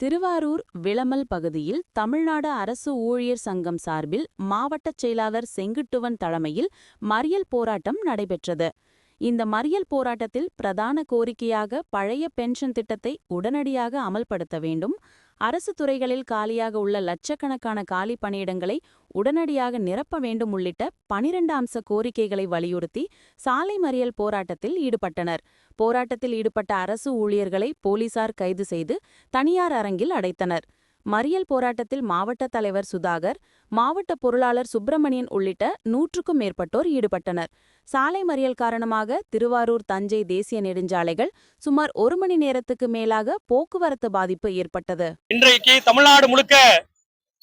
திருவாரூர் விளமல் பகுதியில் தமிழ்நாடு அரசு ஊழியர் சங்கம் சார்பில் மாவட்டச் செயலாளர் செங்குட்டுவன் தலைமையில் மறியல் போராட்டம் நடைபெற்றது. இந்த மறியல் போராட்டத்தில் பிரதான கோரிக்கையாக பழைய பென்ஷன் திட்டத்தை உடனடியாக அமல்படுத்த வேண்டும். அரசு துறைகளில் காலியாக உள்ள லட்சக்கணக்கான காலி பணியிடங்களை உடனடியாக நிரப்ப வேண்டும் உள்ளிட்ட பனிரெண்டு அம்ச கோரிக்கைகளை வலியுறுத்தி சாலை மறியல் போராட்டத்தில் ஈடுபட்டனர். போராட்டத்தில் ஈடுபட்ட அரசு ஊழியர்களை போலீசார் கைது செய்து தனியார் அரங்கில் அடைத்தனர். மறியல் போராட்டத்தில் மாவட்ட தலைவர் சுதாகர் மாவட்ட பொருளாளர் சுப்பிரமணியன் உள்ளிட்ட நூற்றுக்கும் மேற்பட்டோர் ஈடுபட்டனர். சாலை மறியல் காரணமாக திருவாரூர் தஞ்சை தேசிய நெடுஞ்சாலைகள் சுமார் ஒரு மணி நேரத்துக்கு மேலாக போக்குவரத்து பாதிப்பு ஏற்பட்டது. இன்றைக்கு தமிழ்நாடு முழுக்க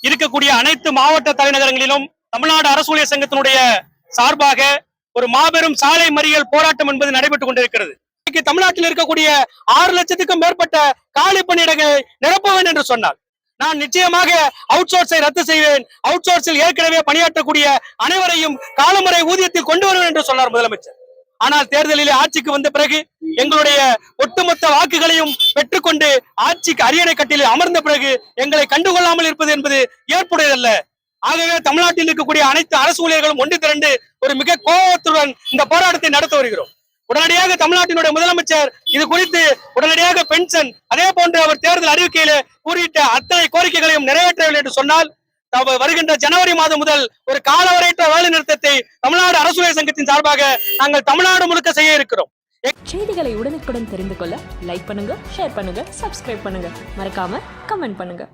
இருக்கக்கூடிய அனைத்து மாவட்ட தலைநகரங்களிலும் தமிழ்நாடு அரசு ஊழியர் சங்கத்தினுடைய சார்பாக ஒரு மாபெரும் சாலை மறியல் போராட்டம் என்பது நடைபெற்றுக் கொண்டிருக்கிறது. தமிழ்நாட்டில் இருக்கக்கூடிய ஆறு லட்சத்துக்கும் மேற்பட்ட காலி பணியிடங்களை நிரப்ப வேண்டும் என்று சொன்னார். நான் நிச்சயமாக அவுட் சோர்ஸை ரத்து செய்வேன். அவுட் சோர்ஸில் ஏற்கனவே பணியாற்றக்கூடிய அனைவரையும் காலமுறை ஊதியத்தில் கொண்டு வருவேன் என்று சொன்னார் முதலமைச்சர். ஆனால் தேர்தலிலே ஆட்சிக்கு வந்த பிறகு எங்களுடைய ஒட்டுமொத்த வாக்குகளையும் பெற்றுக்கொண்டு ஆட்சிக்கு அரியணை கட்டிலே அமர்ந்த பிறகு எங்களை கண்டுகொள்ளாமல் இருப்பது என்பது ஏற்புடையதல்ல. ஆகவே தமிழ்நாட்டில் இருக்கக்கூடிய அனைத்து அரசு ஊழியர்களும் ஒன்று திரண்டு ஒரு மிக கோபத்துடன் இந்த போராட்டத்தை நடத்த வருகிறோம். உடனடியாக தமிழ்நாட்டினுடைய முதலமைச்சர் இது குறித்து உடனடியாக பென்ஷன் அதே போன்று அவர் தேர்தல் அறிவிக்கையில கூறியிட்ட அத்தனை கோரிக்கைகளையும் நிறைவேற்றவில்லை என்று சொன்னால் வருகின்ற ஜனவரி மாதம் முதல் ஒரு காலவரையற்ற வேலை நிறுத்தத்தை தமிழ்நாடு அரசு சங்கத்தின் சார்பாக நாங்கள் தமிழ்நாடு முழுக்க செய்ய இருக்கிறோம். செய்திகளை உடனுக்குடன் தெரிந்து கொள்ள லைக் பண்ணுங்க ஷேர் பண்ணுங்க சப்ஸ்கிரைப் பண்ணுங்க. மறக்காம கமெண்ட் பண்ணுங்க.